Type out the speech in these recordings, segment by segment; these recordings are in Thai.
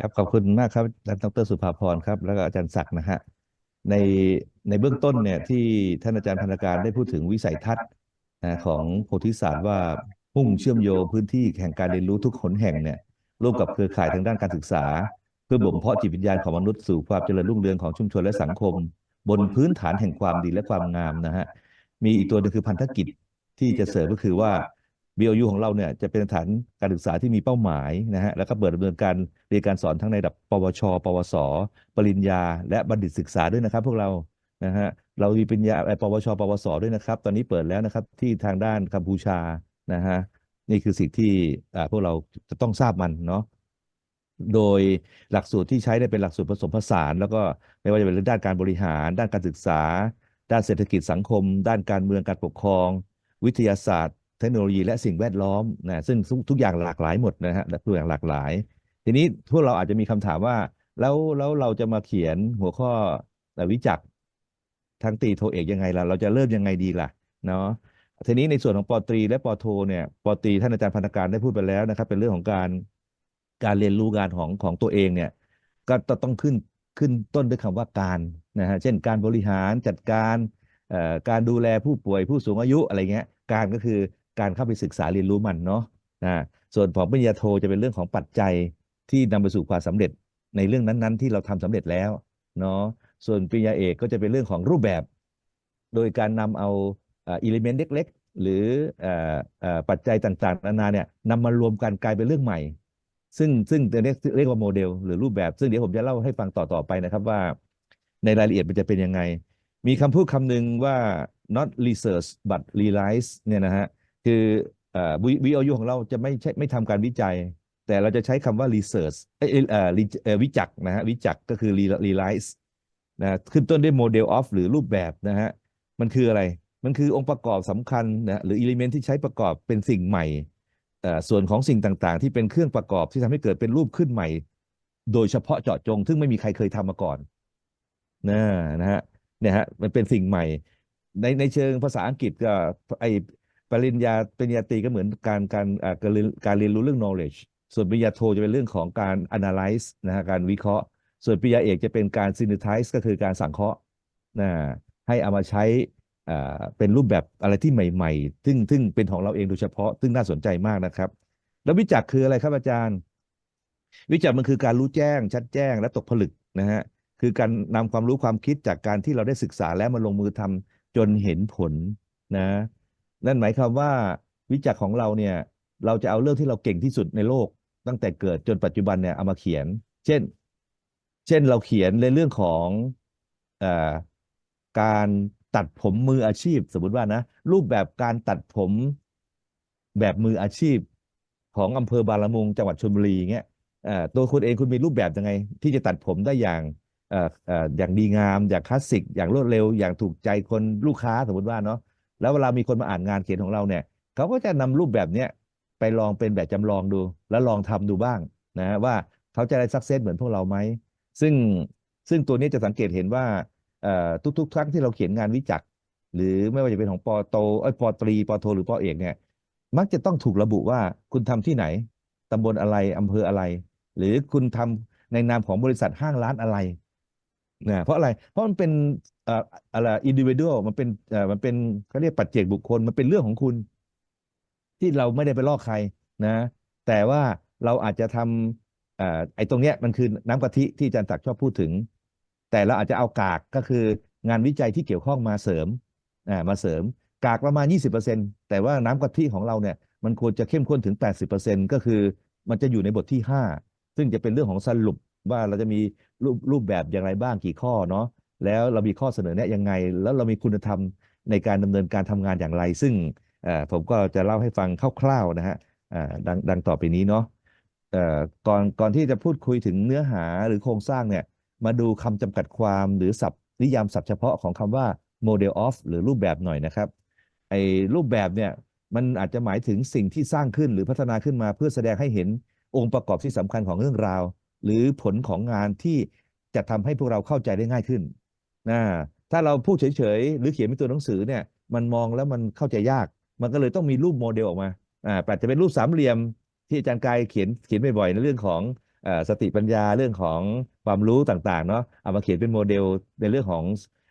ครับขอบคุณมากครับอาจารย์ดรสุภาพรครับ แล้วก็อาจารย์ศักดิ์นะฮะในในเบื้องต้นเนี่ยที่ท่านอาจารย์พันธการได้พูดถึงวิสัยทัศน์ของโพธิศาสตร์ว่ามุ่งเชื่อมโยงพื้นที่แห่งการเรียนรู้ทุกขนแห่งเนี่ยร่วมกับเครือข่ายทางด้านการศึกษา เพื่อบ่มเพาะจิตวิญญาณของมนุษย์สู่ความเจริญรุ่งเรืองของชุมชนและสังคม บนพื้นฐานแห่งความดีและความงามนะฮะมีอีกตัวหนึงคือพันธกิจที่จะเสริมก็คือว่า BOU ของเราเนี่ยจะเป็นสถานการศึกษาที่มีเป้าหมายนะฮะแล้วก็เปิดดำเนินการเรียนการสอนทั้งในระดับ ปวช ปวส ปริญญา และบัณฑิตศึกษาด้วยนะครับ พวกเรานะฮะเรามีปริญญาปวช ปวส ด้วยนะครับ ตอนนี้เปิดแล้วนะครับที่ทางด้านกัมพูชานะฮะนี่คือสิ่งที่พวกเราจะต้องทราบมันเนาะโดยหลักสูตรที่ใช้ได้เป็นหลักสูตรผสมผสาน แล้วก็ไม่ว่าจะเป็นเรื่องด้านการบริหาร ด้านการศึกษา ด้านเศรษฐกิจสังคม ด้านการเมืองการปกครอง วิทยาศาสตร์ เทคโนโลยีและสิ่งแวดล้อมนะซึ่งทุกทุกอย่างหลากหลายหมดนะฮะทุกอย่างหลากหลาย ทีนี้พวกเราอาจจะมีคำถามว่า แล้วแล้วเราจะมาเขียนหัวข้อวิจักทั้งตีโทเอกยังไงล่ะ เราจะเริ่มยังไงดีล่ะเนาะทีนี้ในส่วนของปอตรี และปอโทเนี่ยปอตรีท่านอาจารย์พันธการได้พูดไปแล้วนะครับ เป็นเรื่องของการการเรียนรู้งานของของตัวเองเนี่ย ก็ต้องขึ้นขึ้นต้นด้วยคำว่าการนะฮะเช่นการบริหารจัดการการดูแลผู้ป่วยผู้สูงอายุอะไรเงี้ย การก็คือ การเข้าไปศึกษาเรียนรู้มันเนาะนะส่วนของปริญญาโทจะเป็นเรื่องของปัจจัยที่นำไปสู่ความสำเร็จในเรื่องนั้นๆ ที่เราทำสำเร็จแล้วเนาะส่วนปริญญาเอกก็จะเป็นเรื่องของรูปแบบ โดยการนำเอาอิเลเมนต์เล็กๆ หรือเอ่อเอ่อปัจจัยต่างๆนานาเนี่ยนำมารวมกันกลายเป็นเรื่องใหม่ ซึ่งซึ่งเรียกเรียกว่าโมเดล หรือรูปแบบ ซึ่งเดี๋ยวผมจะเล่าให้ฟังต่อๆไปนะครับว่า ในรายละเอียดมันจะเป็นยังไง มีคำพูดคำหนึ่งว่า not research but realize เนี่ยนะฮะ คือเอ่อ VOU ของเราจะไม่ใช่ไม่ทำการวิจัย แต่เราจะใช้คำว่า research เอ่อเออวิจักนะฮะวิจักก็คือ realize นะขึ้นต้นด้วย model of หรือรูปแบบนะฮะมันคืออะไร มันคือองค์ประกอบสำคัญนะหรือ element ที่ใช้ประกอบเป็นสิ่งใหม่เอ่อส่วนของสิ่งต่างๆ ที่เป็นเครื่องประกอบที่ทำให้เกิดเป็นรูปขึ้นใหม่ โดยเฉพาะเจาะจง ซึ่งไม่มีใครเคยทำมาก่อนนะนะฮะเนี่ยฮะมันเป็นสิ่งใหม่ในในเชิงภาษาอังกฤษก็ไอ ปริญญาปริญญาตรีก็เหมือนการการการเรียนการเรียนรู้เรื่อง knowledge ส่วนปริญญาโทจะเป็นเรื่องของการ analyze นะฮะการวิเคราะห์ ส่วนปริญญาเอกจะเป็นการ synthesize ก็คือการสังเคราะห์นะให้เอามาใช้อ่าเป็นรูปแบบอะไรที่ใหม่ ๆ ซึ่งซึ่งเป็นของเราเองโดยเฉพาะ ซึ่งน่าสนใจมากนะครับ แล้ววิจักคืออะไรครับอาจารย์ วิจักมันคือการรู้แจ้ง ชัดแจ้งและตกผลึกนะฮะคือการนำความรู้ความคิดจากการที่เราได้ศึกษาแล้วมาลงมือทำจนเห็นผลนะ นั่นหมายความว่าวิจักษ์ของเราเนี่ยเราจะเอาเรื่องที่เราเก่งที่สุดในโลกตั้งแต่เกิดจนปัจจุบันเนี่ยเอามาเขียน เช่น เช่นเราเขียนในเรื่องของอการตัดผมมืออาชีพ สมมติว่านะรูปแบบการตัดผมแบบมืออาชีพ ของอำเภอบางละมุงจังหวัดชลบุรีเงี้ยตัวคุณเองคุณมีรูปแบบยังไง ที่จะตัดผมได้อย่างอออย่างดีงาม อย่างคลาสสิก อย่างรวดเร็ว อย่างถูกใจคนลูกค้าสมมติว่าเนาะ แล้วเวลามีคนมาอ่านงานเขียนของเราเนี่ยเขาก็จะนำรูปแบบเนี้ยไปลองเป็นแบบจำลองดู แล้วลองทำดูบ้างนะว่าเขาจะได้สักเซสเหมือนพวกเราไหมซึ่งซึ่งตัวนี้จะสังเกตเห็นว่าทุกๆ ครั้งที่เราเขียนงานวิจักรหรือไม่ว่าจะเป็นของปอโตเอ้ยปอตรีปอโทหรือปอเอกเนี่ยมักจะต้องถูกระบุว่าคุณทำที่ไหนตำบลอะไรอำเภออะไร หรือคุณทำในนามของบริษัทห้างร้านอะไรนะเพราะอะไรเพราะมันเป็น อ่ออะไรอินดิวิ u a l มันเป็นอ่อมันเป็นเขาเรียกปัจเจกบุคคลมันเป็นเรื่องของคุณ ที่เราไม่ได้ไปลอกใครนะ แต่ว่าเราอาจจะทำอ่อไอ้ตรงเนี้ยมันคือน้ำกะทิที่อาจารย์ศักดิ์ชอบพูดถึง แต่เราอาจจะเอากากก็คืองานวิจัยที่เกี่ยวข้องมาเสริมอ่ามาเสริม กากประมาณ 20%แต่ว่าน้ำกะทิของเราเนี่ยมันควรจะเข้มข้นถึง 80%ก็คือมันจะอยู่ในบทที่ 5 ซึ่งจะเป็นเรื่องของสรุปว่าเราจะมีรูปรูปแบบอย่างไรบ้างกี่ข้อเนาะ แล้วเรามีข้อเสนอแนะยังไง แล้วเรามีคุณธรรมในการดำเนินการทำงานอย่างไร ซึ่งผมก็จะเล่าให้ฟังคร่าวๆนะฮะดังดังต่อไปนี้เนาะก่อนก่อนที่จะพูดคุยถึงเนื้อหาหรือโครงสร้างเนี่ยมาดูคำจำกัดความหรือศัพท์นิยามศัพท์เฉพาะของคำว่า model of หรือรูปแบบหน่อยนะครับไอ้รูปแบบเนี่ยมันอาจจะหมายถึงสิ่งที่สร้างขึ้นหรือพัฒนาขึ้นมาเพื่อแสดงให้เห็นองค์ประกอบที่สำคัญของเรื่องราว หรือผลของงานที่จะทำให้พวกเราเข้าใจได้ง่ายขึ้น นะถ้าเราพูดเฉยๆ หรือเขียนเป็นตัวหนังสือเนี่ยมันมองแล้วมันเข้าใจยาก มันก็เลยต้องมีรูปโมเดลออกมาอ่าอาจจะเป็นรูปสามเหลี่ยมที่อาจารย์กายเขียนเขียนบ่อยๆในเรื่องของอสติปัญญาเรื่องของความรู้ต่างๆเนาะเอามาเขียนเป็นโมเดลในเรื่องของ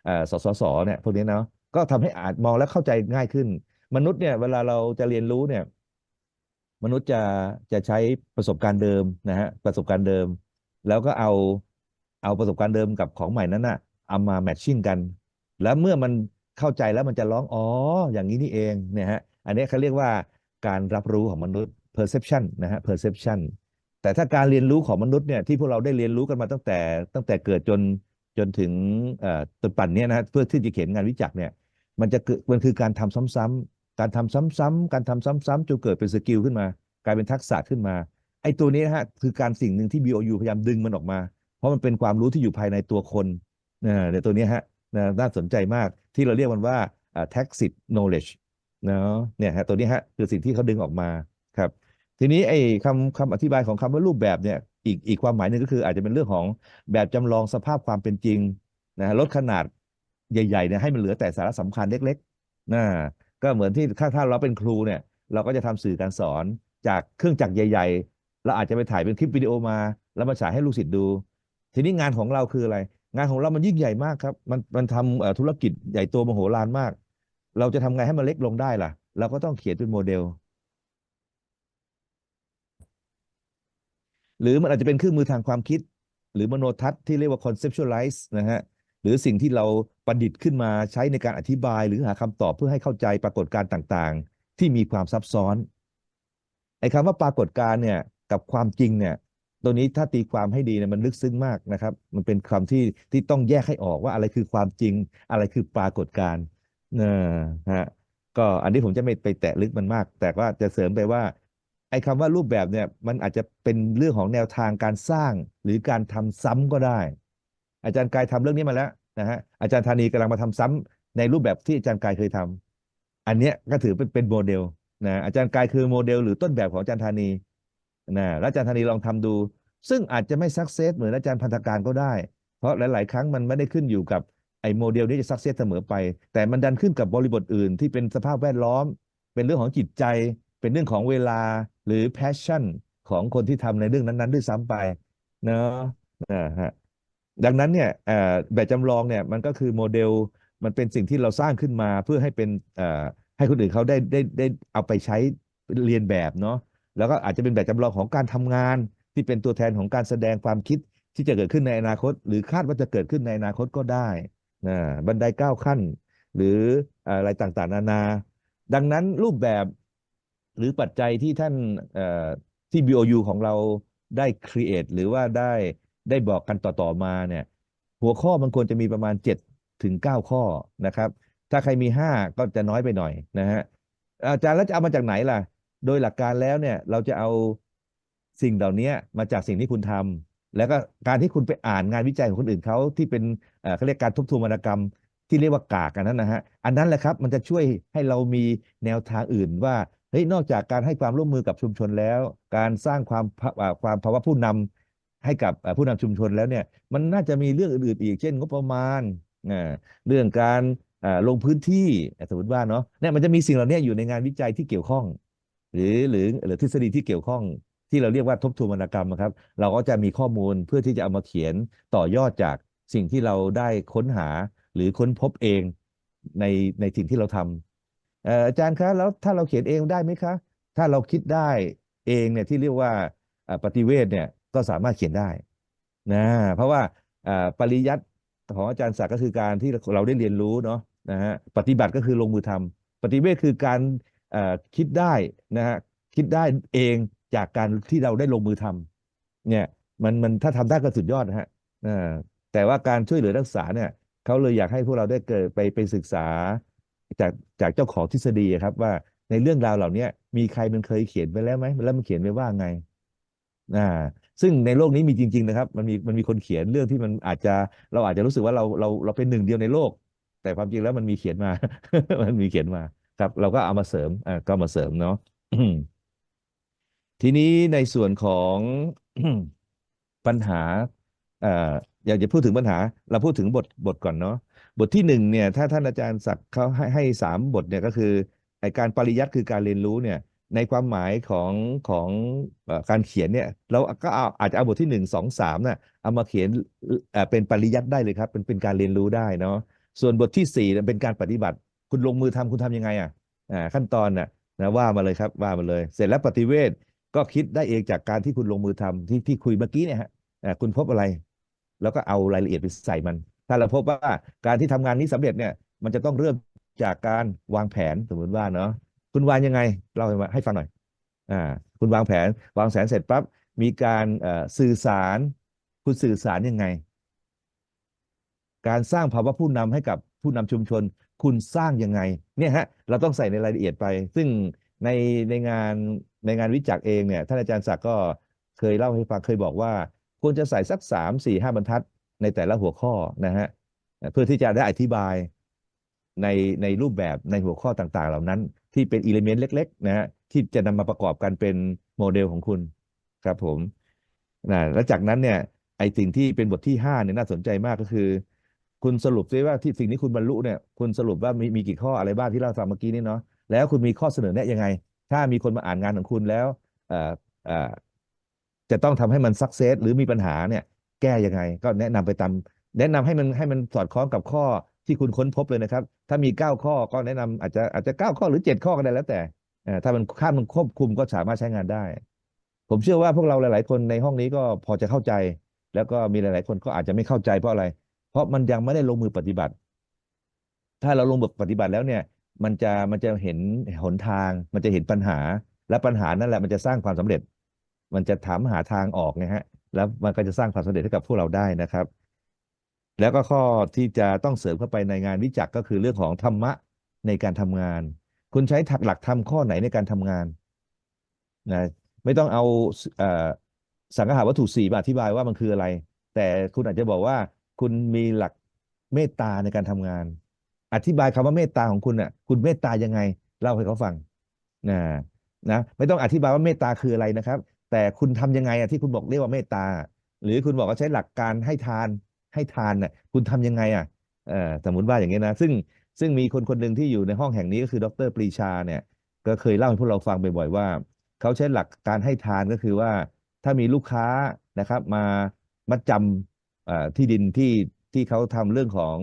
อ่อสสสเนี่ยพวกนี้เนาะก็ทำให้อาจมองแล้วเข้าใจง่ายขึ้น มนุษย์เนี่ยเวลาเราจะเรียนรู้เนี่ยมนุษย์จะจะใช้ประสบการณ์เดิมนะฮะประสบการณ์เดิม แล้วก็เอาเอาประสบการณ์เดิมกับของใหม่นั้นน่ะ เอามาแมทชิ่งกัน แล้วเมื่อมันเข้าใจแล้วมันจะร้องอ๋ออย่างนี้นี่เองเนี่ยฮะอันนี้เขาเรียกว่าการรับรู้ของมนุษย์ perception นะฮะ perception แต่ถ้าการเรียนรู้ของมนุษย์เนี่ยที่พวกเราได้เรียนรู้กันมาตั้งแต่ตั้งแต่เกิดจนจนถึงเอ่อจนปั่นเนี้ยนะฮะเพื่อที่จะเขียนงานวิจักเนี่ยมันจะเกิดมันคือการทำซ้ำๆการทำซ้ำๆการทำซ้ำๆจนเกิดเป็นสกิลขึ้นมา กลายเป็นทักษะขึ้นมาไอ้ตัวนี้นะฮะคือการสิ่งหนึ่งที่ BOU พยายามดึงมันออกมา เพราะมันเป็นความรู้ที่อยู่ภายในตัวคน นะเดี๋ยวตัวนี้ฮะนะน่าสนใจมากที่เราเรียกมันว่า tacit knowledge เนาะเนี่ยฮะตัวนี้ฮะคือสิ่งที่เขาดึงออกมาครับทีนี้ไอ้คำคำอธิบายของคำว่ารูปแบบเนี่ยอีกอีกความหมายหนึ่งก็คืออาจจะเป็นเรื่องของแบบจำลองสภาพความเป็นจริงนะลดขนาดใหญ่ๆเนี่ยให้มันเหลือแต่สาระสำคัญเล็กๆนะก็เหมือนที่ถ้าถ้าเราเป็นครูเนี่ยเราก็จะทำสื่อการสอนจากเครื่องจักรใหญ่ ๆ เราอาจจะไปถ่ายเป็นคลิปวิดีโอมา แล้วมาฉายให้ลูกศิษย์ดู ทีนี้งานของเราคืออะไร งานของเรามันยิ่งใหญ่มากครับ มันมันทำธุรกิจใหญ่โตมโหฬารมาก เราจะทำไงให้มันเล็กลงได้ล่ะ เราก็ต้องเขียนเป็นโมเดล หรือมันอาจจะเป็นเครื่องมือทางความคิด หรือมโนทัศน์ที่เรียกว่า conceptualize นะฮะหรือสิ่งที่เราประดิษฐ์ขึ้นมาใช้ในการอธิบาย หรือหาคำตอบเพื่อให้เข้าใจปรากฏการณ์ต่างๆ ที่มีความซับซ้อนไอ้คำว่าปรากฏการณ์เนี่ยกับความจริงเนี่ย ตัวนี้ถ้าตีความให้ดีเนี่ยมันลึกซึ้งมากนะครับ มันเป็นคำที่ที่ต้องแยกให้ออกว่าอะไรคือความจริง อะไรคือปรากฏการณ์นะฮะก็อันนี้ผมจะไม่ไปแตะลึกมันมาก แต่ว่าจะเสริมไปว่า ไอ้คำว่ารูปแบบเนี่ย มันอาจจะเป็นเรื่องของแนวทางการสร้างหรือการทำซ้ำก็ได้ อาจารย์กายทำเรื่องนี้มาแล้วนะฮะอาจารย์ธานีกำลังมาทำซ้ำในรูปแบบที่อาจารย์กายเคยทำอันเนี้ยก็ถือเป็นเป็นโมเดลนะอาจารย์กายคือโมเดล หรือต้นแบบของอาจารย์ธานีนะแล้วอาจารย์ธานีลองทำดู ซึ่งอาจจะไม่สักเซสเหมือนอาจารย์พันธการก็ได้ เพราะหลาย ๆ ครั้งมันไม่ได้ขึ้นอยู่กับไอ้โมเดลนี้จะสักเซสเสมอไป แต่มันดันขึ้นกับบริบทอื่น ที่เป็นสภาพแวดล้อม เป็นเรื่องของจิตใจ เป็นเรื่องของเวลาหรือ passion ของคนที่ทำในเรื่องนั้น ๆ ด้วยซ้ำไปเนาะนะฮะดังนั้นเนี่ยแบบจำลองเนี่ยมันก็คือโมเดลมันเป็นสิ่งที่เราสร้างขึ้นมาเพื่อให้เป็นให้คนอื่นเขาได้ได้ได้เอาไปใช้เรียนแบบเนาะแล้วก็อาจจะเป็นแบบจำลองของการทำงาน ที่เป็นตัวแทนของการแสดงความคิดที่จะเกิดขึ้นในอนาคต หรือคาดว่าจะเกิดขึ้นในอนาคตก็ได้นะบันไดเก้าขั้น หรืออะไรต่างๆ นานา ดังนั้นรูปแบบหรือปัจจัยที่ท่านที่ BOU ของเราได้ create หรือว่าได้ได้บอกกันต่อๆมาเนี่ย หัวข้อมันควรจะมีประมาณ7ถึง9ข้อนะครับ ถ้าใครมี 5 ก็จะน้อยไปหน่อยนะฮะอาจารย์แล้วจะเอามาจากไหนล่ะ โดยหลักการแล้วเนี่ยเราจะเอา สิ่งเหล่านี้มาจากสิ่งที่คุณทำแล้วก็การที่คุณไปอ่านงานวิจัยของคนอื่นเขาที่เป็นเขาเรียกการทบทวนวรรณกรรม ที่เรียกว่ากากอันนั้นนะฮะอันนั้นแหละครับมันจะช่วยให้เรามีแนวทางอื่นว่าเฮ้ยนอกจากการให้ความร่วมมือกับชุมชนแล้ว การสร้างความความภาวะผู้นำให้กับผู้นำชุมชนแล้วเนี่ยมันน่าจะมีเรื่องอื่นๆอีกเช่น งบประมาณเรื่องการลงพื้นที่สมมติว่าเนาะเนี่ยมันจะมีสิ่งเหล่านี้อยู่ในงานวิจัยที่เกี่ยวข้อง หรือหรือหรือทฤษฎีที่เกี่ยวข้อง ที่เราเรียกว่าทบทวนวรรณกรรมนะครับ เราก็จะมีข้อมูลเพื่อที่จะเอามาเขียนต่อยอดจากสิ่งที่เราได้ค้นหาหรือค้นพบเองในในสิ่งที่เราทำอาจารย์คะแล้วถ้าเราเขียนเองได้ไหมคะ ถ้าเราคิดได้เองเนี่ยที่เรียกว่าปฏิเวทเนี่ยก็สามารถเขียนได้นะเพราะว่าปริยัติของอาจารย์ศักดิ์ก็คือการที่เราได้เรียนรู้เนาะนะฮะปฏิบัติก็คือลงมือทำปฏิเวทคือการคิดได้นะฮะคิดได้เอง จากการที่เราได้ลงมือทำเนี่ย มันมันถ้าทำได้ก็สุดยอดนะฮะแต่ว่าการช่วยเหลือรักษาเนี่ยเขาเลยอยากให้พวกเราได้เกิดไปไปศึกษา จากจากเจ้าของทฤษฎีครับ ว่าในเรื่องราวเหล่านี้มีใครมันเคยเขียนไปแล้วไหมแล้วมันเขียนไว้ว่าไงอ่าซึ่งในโลกนี้มีจริง ๆ นะครับ มันมีมันมีคนเขียนเรื่องที่มันอาจจะเราอาจจะรู้สึกว่าเราเราเราเป็นหนึ่งเดียวในโลก แต่ความจริงแล้วมันมีเขียนมา มันมีเขียนมาครับ เราก็เอามาเสริมอ่าก็มาเสริมเนาะ ทีนี้ในส่วนของปัญหาอยากจะพูดถึงปัญหา เราพูดถึงบทบทก่อนเนาะบทที่หนึ่งเนี่ยถ้าท่านอาจารย์ศักดิ์เขาให้ให้สามบทเนี่ยก็คือไอการปริยัติคือการเรียนรู้เนี่ยในความหมายของของอการเขียนเนี่ยเราก็เอาอาจจะเอาบทที่หนึ่งสองสามน่ะเอามาเขียนเป็นปริยัติได้เลยครับเป็นเป็นการเรียนรู้ได้เนาะส่วนบทที่สี่เป็นการปฏิบัติ คุณลงมือทำคุณทำยังไงอะขั้นตอนน่ะนะว่ามาเลยครับว่ามาเลย เสร็จแล้วปฏิเวท ก็คิดได้เองจากการที่คุณลงมือทำที่ที่คุยเมื่อกี้เนี่ยฮะคุณพบอะไร แล้วก็เอารายละเอียดไปใส่มัน ถ้าเราพบว่าการที่ทำงานนี้สำเร็จเนี่ย มันจะต้องเริ่มจากการวางแผนสมมติว่าเนาะคุณวางยังไงเล่าให้ให้ฟังหน่อยอ่าคุณวางแผนวางแผนเสร็จปั๊บมีการสื่อสาร คุณสื่อสารยังไง การสร้างภาวะผู้นำให้กับผู้นำชุมชน คุณสร้างยังไง เนี่ยฮะเราต้องใส่ในรายละเอียดไป ซึ่ง ในในงานในงานวิจักษ์เองเนี่ยท่านอาจารย์ศักดิ์ก็เคยเล่าให้ฟังเคยบอกว่า ควรจะใส่สักสามสี่ห้าบรรทัดในแต่ละหัวข้อนะฮะเพื่อที่จะได้อธิบายในในรูปแบบในหัวข้อต่างๆ เหล่านั้น ที่เป็นอิเลเมนต์เล็ก ๆ นะฮะที่จะนำมาประกอบกันเป็นโมเดลของคุณครับผมนะแล้วจากนั้นเนี่ยไอสิ่งที่เป็นบทที่ห้าเนี่ยน่าสนใจมากก็คือ คุณสรุปซิว่าที่สิ่งที่คุณบรรลุเนี่ยคุณสรุปว่ามีมีกี่ข้ออะไรบ้างที่เราฟังเมื่อกี้นี้เนาะ แล้วคุณมีข้อเสนอแนะยังไง ถ้ามีคนมาอ่านงานของคุณแล้วจะต้องทำให้มันสักเซสหรือมีปัญหาเนี่ย แก้ยังไง ก็แนะนำไปตามแนะนำให้มันให้มันสอดคล้องกับข้อที่คุณค้นพบเลยนะครับ ถ้ามีเก้าข้อก็แนะนำอาจจะอาจจะเก้าข้อหรือเจ็ดข้อก็ได้แล้วแต่ถ้ามันค่ามันควบคุมก็สามารถใช้งานได้ ผมเชื่อว่าพวกเราหลาย ๆ คนในห้องนี้ก็พอจะเข้าใจ แล้วก็มีหลาย ๆ คนก็อาจจะไม่เข้าใจเพราะอะไร เพราะมันยังไม่ได้ลงมือปฏิบัติ ถ้าเราลงมือปฏิบัติแล้วเนี่ย มันจะมันจะเห็นหนทาง มันจะเห็นปัญหา และปัญหานั่นแหละมันจะสร้างความสำเร็จ มันจะถามหาทางออกนะฮะ แล้วมันก็จะสร้างความสำเร็จให้กับพวกเราได้นะครับ แล้วก็ข้อที่จะต้องเสริมเข้าไปในงานวิจักก็คือเรื่องของธรรมะในการทำงาน คุณใช้ถักหลักธรรมข้อไหนในการทำงานนะไม่ต้องเอาอสังหาวัตถุสี่มาอธิบายว่ามันคืออะไร แต่คุณอาจจะบอกว่าคุณมีหลักเมตตาในการทำงาน อธิบายคำว่าเมตตาของคุณน่ะ คุณเมตตายังไง เล่าให้เขาฟังนะนะไม่ต้องอธิบายว่าเมตตาคืออะไรนะครับ แต่คุณทำยังไงอะที่คุณบอกเรียกว่าเมตตา หรือคุณบอกว่าใช้หลักการให้ทานให้ทานน่ะคุณทำยังไงอะเออสมมติว่าอย่างนี้นะ ซึ่งซึ่งมีคนคนหนึ่งที่อยู่ในห้องแห่งนี้ก็คือดรปรีชาเนี่ยก็เคยเล่าให้พวกเราฟังบ่อยๆว่า เขาใช้หลักการให้ทานก็คือว่าถ้ามีลูกค้านะครับ มามัดจำที่ดินที่ที่เขาทำเรื่องของ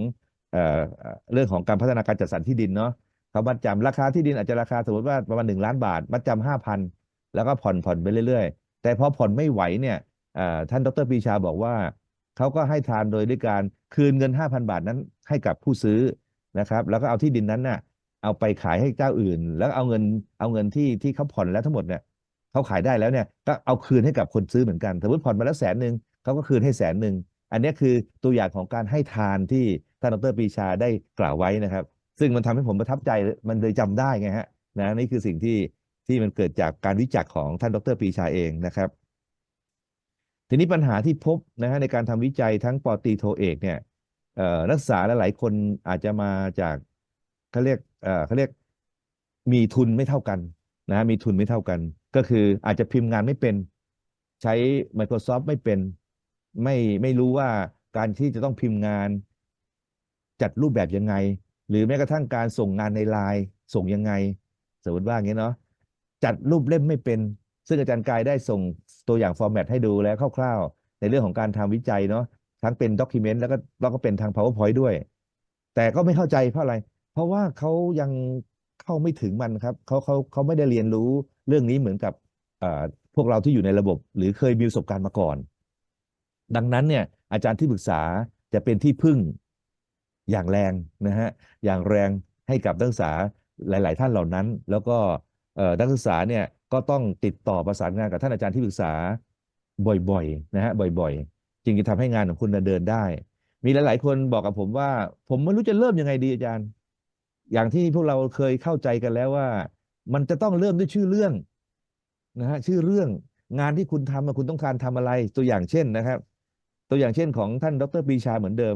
เรื่องของการพัฒนาการจัดสรรที่ดินเนาะเขามัดจำราคาที่ดินอาจจะราคาสมมติว่าประมาณหนึ่งล้านบาท มัดจำห้าพันแล้วก็ผ่อนผ่อนไปเรื่อยๆ แต่พอผ่อนไม่ไหวเนี่ยท่านดรปีชาบอกว่าเขาก็ให้ทานโดยด้วยการคืนเงิน 5,000 บาทนั้นให้กับผู้ซื้อนะครับ แล้วก็เอาที่ดินนั้นน่ะเอาไปขายให้เจ้าอื่น แล้วเอาเงินเอาเงินที่ที่เขาผ่อนแล้วทั้งหมดเนี่ยเขาขายได้แล้วเนี่ยก็เอาคืนให้กับคนซื้อเหมือนกันสมมติผ่อนมาแล้วแสนหนึ่งเขาก็คืนให้แสนหนึ่งอันนี้คือตัวอย่างของการให้ทานที่ ท่านดรปีชาได้กล่าวไว้นะครับ ซึ่งมันทำให้ผมประทับใจมันเลยจำได้ไงฮะนะนี่คือสิ่งที่ที่มันเกิดจากการวิจักษ์ของท่านดรปีชาเองนะครับ ทีนี้ปัญหาที่พบนะฮะในการทำวิจัยทั้งปอตีโทเอกเนี่ยนักศึกษาหลายคนอาจจะมาจากเขาเรียกเขาเรียกมีทุนไม่เท่ากันนะฮะมีทุนไม่เท่ากัน ก็คืออาจจะพิมพ์งานไม่เป็น ใช้ Microsoft ไม่เป็น ไม่ไม่รู้ว่าการที่จะต้องพิมพ์งาน จัดรูปแบบยังไง หรือแม้กระทั่งการส่งงานในไลน์ส่งยังไง สมมติว่าอย่างนี้เนาะจัดรูปเล่มไม่เป็น ซึ่งอาจารย์กายได้ส่งตัวอย่างฟอร์แมตให้ดูแล้วคร่าวๆ ในเรื่องของการทำวิจัยเนาะทั้งเป็นด็อกิเมนต์แล้วก็แล้วก็เป็นทาง powerpoint ด้วย แต่ก็ไม่เข้าใจเพราะอะไร เพราะว่าเขายังเข้าไม่ถึงมันครับเขาเขาเขาไม่ได้เรียนรู้เรื่องนี้เหมือนกับพวกเราที่อยู่ในระบบ หรือเคยมีประสบการณ์มาก่อน ดังนั้นเนี่ยอาจารย์ที่ปรึกษาจะเป็นที่พึ่ง อย่างแรงนะฮะอย่างแรงให้กับนักศึกษาหลาย ๆ ท่านเหล่านั้น แล้วก็เอ่อนักศึกษาเนี่ยก็ต้องติดต่อประสานงานกับท่านอาจารย์ที่ปรึกษาบ่อย ๆ นะฮะบ่อย ๆ จึงจะทำให้งานของคุณเดินได้ มีหลาย ๆ คนบอกกับผมว่า ผมไม่รู้จะเริ่มยังไงดีอาจารย์ อย่างที่พวกเราเคยเข้าใจกันแล้วว่า มันจะต้องเริ่มด้วยชื่อเรื่องนะฮะชื่อเรื่องงานที่คุณทำคุณต้องการทำอะไรตัวอย่างเช่นนะครับ ตัวอย่างเช่นของท่านดรปีชาเหมือนเดิม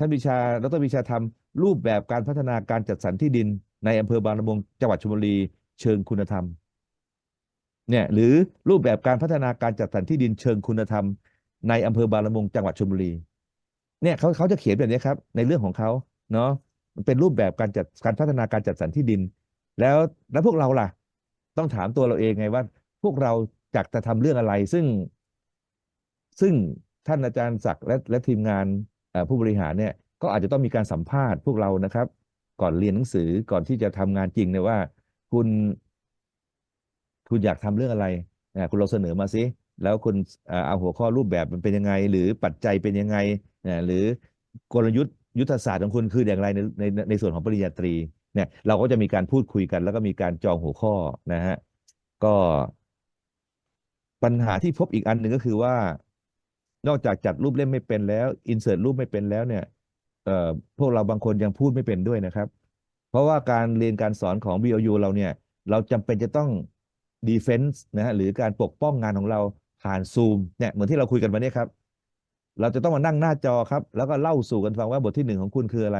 ท่านปรีชาดรปรีชาทำรูปแบบการพัฒนาการจัดสรรที่ดิน ในอำเภอบางละมุงจังหวัดชลบุรีเชิงคุณธรรมเนี่ยหรือรูปแบบการพัฒนาการจัดสรรที่ดินเชิงคุณธรรม ในอำเภอบางละมุงจังหวัดชลบุรีเนี่ยเขาเขาจะเขียนแบบนี้ครับ ในเรื่องของเขาเนาะมันเป็นรูปแบบการจัดการพัฒนาการจัดสรรที่ดิน แล้วแล้วพวกเราล่ะ ต้องถามตัวเราเองไงว่า พวกเราจากจะทำเรื่องอะไรซึ่ง ซึ่งท่านอาจารย์ศักดิ์และและทีมงาน ผู้บริหารเนี่ยก็อาจจะต้องมีการสัมภาษณ์พวกเรานะครับ ก่อนเรียนหนังสือก่อนที่จะทำงานจริงเนี่ยว่า คุณ คุณอยากทำเรื่องอะไรนะคุณลองเสนอมาสิแล้วคุณเอ่อเอาหัวข้อรูปแบบมันเป็นยังไง หรือปัจจัยเป็นยังไงนะหรือกลยุทธ์ยุทธศาสตร์ของคุณคืออย่างไรในในในส่วนของปริญญาตรีเนี่ยเราก็จะมีการพูดคุยกัน แล้วก็มีการจองหัวข้อนะฮะก็ปัญหาที่พบอีกอันหนึ่งก็คือว่า นอกจากจัดรูปเล่มไม่เป็นแล้วอินเสิร์ตรูปไม่เป็นแล้วเนี่ยเอ่อพวกเราบางคนยังพูดไม่เป็นด้วยนะครับ เพราะว่าการเรียนการสอนของ BOU เราเนี่ย เราจำเป็นจะต้อง defense นะฮะหรือการปกป้องงานของเราผ่านซูมเนี่ยเหมือนที่เราคุยกันวันนี้ครับ เราจะต้องมานั่งหน้าจอครับ แล้วก็เล่าสู่กันฟังว่าบทที่หนึ่งของคุณคืออะไร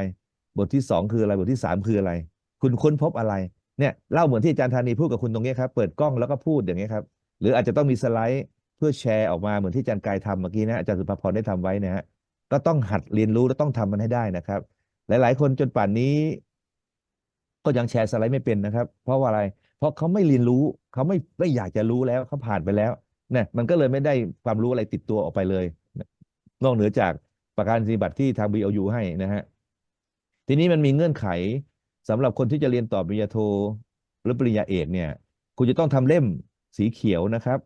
บทที่สองคืออะไรบทที่สามคืออะไร คุณค้นพบอะไรเนี่ยเล่าเหมือนที่อาจารย์ธานีพูดกับคุณตรงนี้ครับ เปิดกล้องแล้วก็พูดอย่างนี้ครับ หรืออาจจะต้องมีสไลด์ พื่อแชร์ออกมาเหมือนที่อาจารย์กายทำเมื่อกี้นะอาจารย์สุภพรได้ทำไว้นะฮะก็ต้องหัดเรียนรู้และต้องทำมันให้ได้นะครับ หลาย ๆ คนจนป่านนี้ ก็ยังแชร์สไลด์ไม่เป็นนะครับ เพราะว่าอะไร เพราะเขาไม่เรียนรู้เขาไม่ไม่อยากจะรู้แล้วเขาผ่านไปแล้วเนี่ยมันก็เลยไม่ได้ความรู้อะไรติดตัวออกไปเลย นอกเหนือจากประการปฏิบัติที่ทาง BOU ให้นะฮะทีนี้มันมีเงื่อนไขสำหรับคนที่จะเรียนต่อปริญญาโทหรือปริญญาเอกเนี่ย คุณจะต้องทำเล่มสีเขียวนะครับ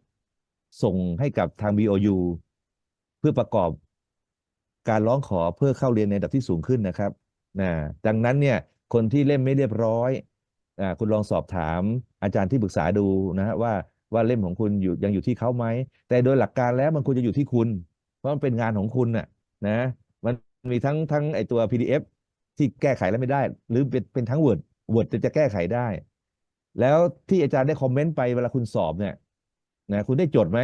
ส่งให้กับทาง BOU เพื่อประกอบการร้องขอเพื่อเข้าเรียนในระดับที่สูงขึ้นนะครับนะดังนั้นเนี่ยคนที่เล่มไม่เรียบร้อยอ่าคุณลองสอบถามอาจารย์ที่ปรึกษาดูนะฮะว่าว่าเล่มของคุณอยู่ยังอยู่ที่เขาไหม แต่โดยหลักการแล้วมันควรจะอยู่ที่คุณ เพราะมันเป็นงานของคุณน่ะนะมันมีทั้งทั้งไอตัว PDF ที่แก้ไขแล้วไม่ได้ หรือเป็นเป็นทั้ง Word Word จะจะแก้ไขได้ แล้วที่อาจารย์ได้คอมเมนต์ไปเวลาคุณสอบเนี่ย นะคุณได้จดไหม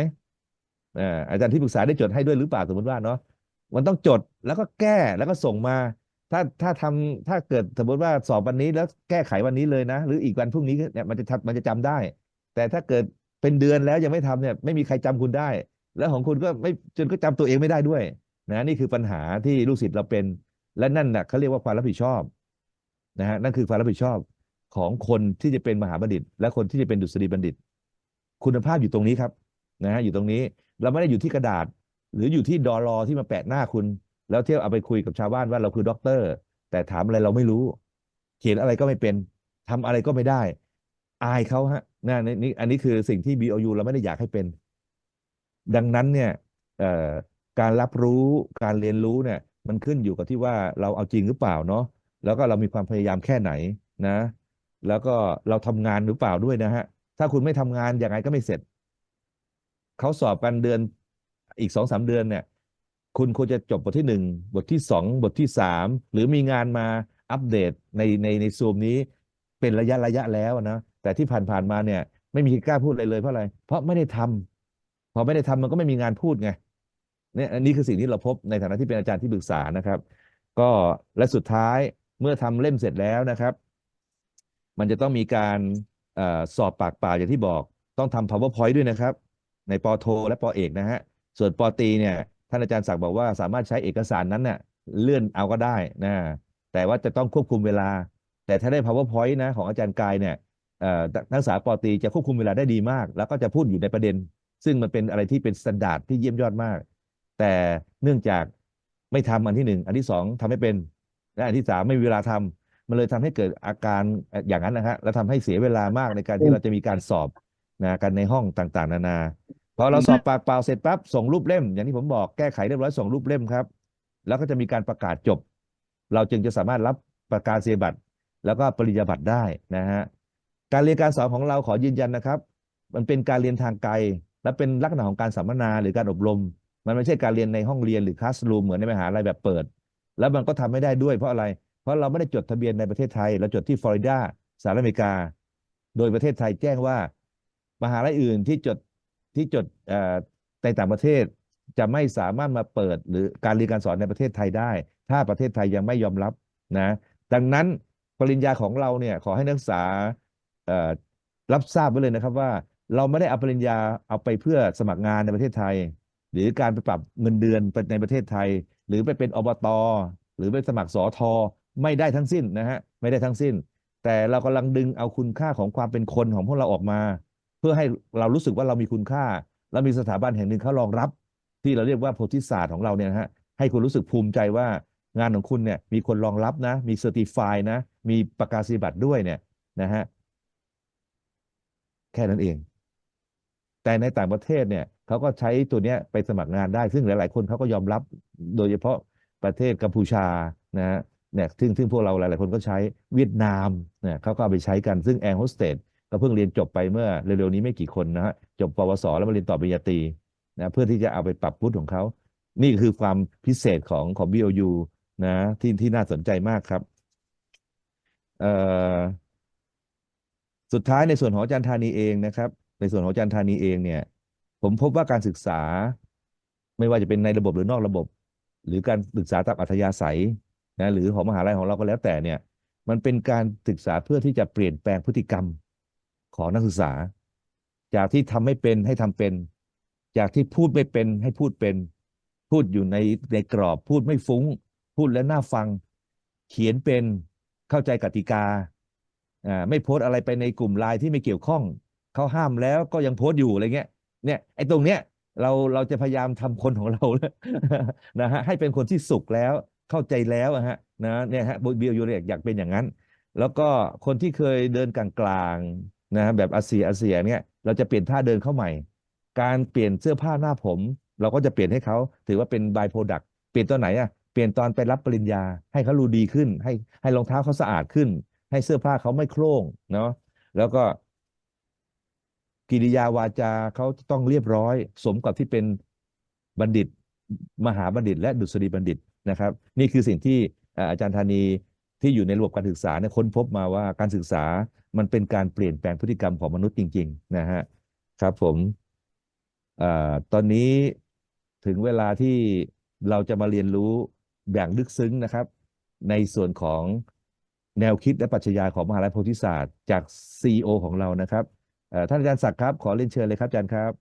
อาจารย์ที่ปรึกษาได้จดให้ด้วยหรือเปล่าสมมติว่าเนาะมันต้องจดแล้วก็แก้แล้วก็ส่งมา ถ้าถ้าทำถ้าเกิดสมมติว่าสอบวันนี้แล้วแก้ไขวันนี้เลยนะ หรืออีกวันพรุ่งนี้เนี่ยมันจะมันจะจำได้ แต่ถ้าเกิดเป็นเดือนแล้วยังไม่ทำเนี่ยไม่มีใครจำคุณได้ แล้วของคุณก็ไม่จนก็จำตัวเองไม่ได้ด้วยนะนี่คือปัญหาที่ลูกศิษย์เราเป็น และนั่นนะเขาเรียกว่าความรับผิดชอบนะฮะนั่นคือความรับผิดชอบของคนที่จะเป็นมหาบัณฑิต และคนที่จะเป็นดุษฎีบัณฑิต คุณภาพอยู่ตรงนี้ครับนะฮะอยู่ตรงนี้เราไม่ได้อยู่ที่กระดาษ หรืออยู่ที่ดอรอที่มาแปะหน้าคุณ แล้วเที่ยวเอาไปคุยกับชาวบ้านว่าเราคือด็อกเตอร์ แต่ถามอะไรเราไม่รู้ เขียนอะไรก็ไม่เป็นทำอะไรก็ไม่ได้ อายเขาฮะนะนี่นี่อันนี้คือสิ่งที่ BOU เราไม่ได้อยากให้เป็น ดังนั้นเนี่ยการรับรู้การเรียนรู้เนี่ย มันขึ้นอยู่กับที่ว่าเราเอาจริงหรือเปล่าเนาะแล้วก็เรามีความพยายามแค่ไหนนะ แล้วก็เราทำงานหรือเปล่าด้วยนะฮะ ถ้าคุณไม่ทำงานยังไงก็ไม่เสร็จ เขาสอบกันเดือนอีกสองสามเดือนเนี่ย คุณควรจะจบบทที่หนึ่งบทที่สองบทที่สามหรือมีงานมาอัปเดตในในในซูมนี้เป็นระยะระยะแล้วนะแต่ที่ผ่านๆมาเนี่ย ไม่มีใครกล้าพูดอะไรเลยเพราะอะไร เพราะไม่ได้ทำพอไม่ได้ทำมันก็ไม่มีงานพูดไงเนี่ยอันนี้คือสิ่งที่เราพบในฐานะที่เป็นอาจารย์ที่ปรึกษานะครับ ก็และสุดท้ายเมื่อทำเล่มเสร็จแล้วนะครับ มันจะต้องมีการ สอบปากเปล่าอย่างที่บอกต้องทำ powerpoint ด้วยนะครับ ในปอโท และปอเอกนะฮะส่วนปอตีเนี่ยท่านอาจารย์ศักดิ์บอกว่าสามารถใช้เอกสารนั้นเน่ะเลื่อนเอาก็ได้นะแต่ว่าจะต้องควบคุมเวลา แต่ถ้าได้ powerpoint นะของอาจารย์กายเนี่ยนักศึกษาปอตีจะควบคุมเวลาได้ดีมาก แล้วก็จะพูดอยู่ในประเด็น ซึ่งมันเป็นอะไรที่เป็นสแตนดาร์ดที่เยี่ยมยอดมาก แต่เนื่องจากไม่ทำอันที่หนึ่งอันที่สองทำไม่เป็นและอันที่สามไม่มีเวลาทำ มันเลยทำให้เกิดอาการอย่างนั้นนะฮะแล้วทำให้เสียเวลามากในการที่เราจะมีการสอบนะกันในห้องต่างๆ นานาพอเราสอบปากเปล่าเสร็จปั๊บส่งรูปเล่ม อย่างที่ผมบอกแก้ไขเรียบร้อยส่งรูปเล่มครับ แล้วก็จะมีการประกาศจบ เราจึงจะสามารถรับประกาศเสียบัตร แล้วก็ปริญญาบัตรได้นะฮะการเรียนการสอนของเราขอยืนยันนะครับ มันเป็นการเรียนทางไกล และเป็นลักษณะของการสัมมนาหรือการอบรม มันไม่ใช่การเรียนในห้องเรียนหรือคลาสรูมเหมือนในมหาลัยแบบเปิด แล้วมันก็ทำไม่ได้ด้วยเพราะอะไรเพ ราะเราไม่ได้จดทะเบียนในประเทศไทย เราจดที่ฟลอริดาสหรัฐอเมริกา โดยประเทศไทยแจ้งว่า มหาลัยอื่นที่จดที่จดในต่างประเทศจะไม่สามารถมาเปิดหรือการเรียนการสอนในประเทศไทยได้ ถ้าประเทศไทยยังไม่ยอมรับนะดังนั้นปริญญาของเราเนี่ยขอให้นักศึกษารับทราบไว้เลยนะครับว่า เราไม่ได้เอาปริญญาเอาไปเพื่อสมัครงานในประเทศไทย หรือการไปปรับเงินเดือนในประเทศไทย หรือไปเป็นอบต หรือไปสมัครสอทอ ไม่ได้ทั้งสิ้นนะฮะไม่ได้ทั้งสิ้น แต่เรากำลังดึงเอาคุณค่าของความเป็นคนของพวกเราออกมา เพื่อให้เรารู้สึกว่าเรามีคุณค่า แล้วมีสถาบันแห่งหนึ่งเขารองรับ ที่เราเรียกว่าโพธิศาสตร์ของเราเนี่ยนะฮะให้คุณรู้สึกภูมิใจว่างานของคุณเนี่ยมีคนรองรับนะ มีเซอร์ติฟายนะ มีประกาศนียบัตรด้วยเนี่ยนะฮะแค่นั้นเอง แต่ในต่างประเทศเนี่ยเขาก็ใช้ตัวเนี้ยไปสมัครงานได้ ซึ่งหลาย ๆ คนเขาก็ยอมรับโดยเฉพาะประเทศกัมพูชานะฮะ เนี่ยซึ่งซึ่งพวกเราหลาย ๆ คนก็ใช้เวียดนามเนี่ยเขาก็เอาไปใช้กันซึ่งแอร์โฮสเตสก็เพิ่งเรียนจบไปเมื่อเร็ว ๆ นี้ไม่กี่คนนะฮะจบปวส แล้วมาเรียนต่อปริญญาตรีนะเพื่อที่จะเอาไปปรับพุทธของเขานี่คือความพิเศษของของ BOU นะที่ที่น่าสนใจมากครับเอ่อสุดท้ายในส่วนของอาจารย์ธานีเองนะครับ ในส่วนของอาจารย์ธานีเองเนี่ย ผมพบว่าการศึกษา ไม่ว่าจะเป็นในระบบหรือนอกระบบ หรือการศึกษาตามอัธยาศัย นะหรือของมหาลัยของเราก็แล้วแต่เนี่ย มันเป็นการศึกษาเพื่อที่จะเปลี่ยนแปลงพฤติกรรมของนักศึกษา จากที่ทำไม่เป็นให้ทำเป็น จากที่พูดไม่เป็นให้พูดเป็น พูดอยู่ในในกรอบ พูดไม่ฟุ้ง พูดแล้วน่าฟัง เขียนเป็นเข้าใจกติกาอ่าไม่โพสอะไรไปในกลุ่มไลน์ที่ไม่เกี่ยวข้องเขาห้ามแล้วก็ยังโพสอยู่อะไรเงี้ยเนี่ยไอ้ตรงเนี้ยเราเราจะพยายามทำคนของเรานะฮะให้เป็นคนที่สุขแล้ว เข้าใจแล้วอะฮะนะเนี่ยฮะบิวยูเรียกอยากเป็นอย่างนั้น แล้วก็คนที่เคยเดินกลางๆนะแบบอาเซียอาเซียเนี่ยเราจะเปลี่ยนท่าเดินเข้าใหม่ การเปลี่ยนเสื้อผ้าหน้าผม เราก็จะเปลี่ยนให้เขาถือว่าเป็นบายโปรดักต์เปลี่ยนตอนไหนอะเปลี่ยนตอนไปรับปริญญา ให้เขาดูดีขึ้น ให้ให้รองเท้าเขาสะอาดขึ้น ให้เสื้อผ้าเขาไม่โคร่งเนาะแล้วก็กิริยาวาจาเขาต้องเรียบร้อย สมกับที่เป็นบัณฑิต มหาบัณฑิต และดุษฎีบัณฑิต นะครับ นี่คือสิ่งที่อาจารย์ธานีที่อยู่ในระบบการศึกษาเนี่ยค้นพบมาว่าการศึกษามันเป็นการเปลี่ยนแปลงพฤติกรรมของมนุษย์จริง ๆ นะฮะครับผมอตอนนี้ถึงเวลาที่เราจะมาเรียนรู้อย่างลึกซึ้งนะครับ ในส่วนของแนวคิดและปรัชญาของมหาลัยโพธิศาสตร์ จาก CEO ของเรานะครับท่านอาจารย์ศักดิ์ครับ ขอเรียนเชิญเลยครับอาจารย์ครับ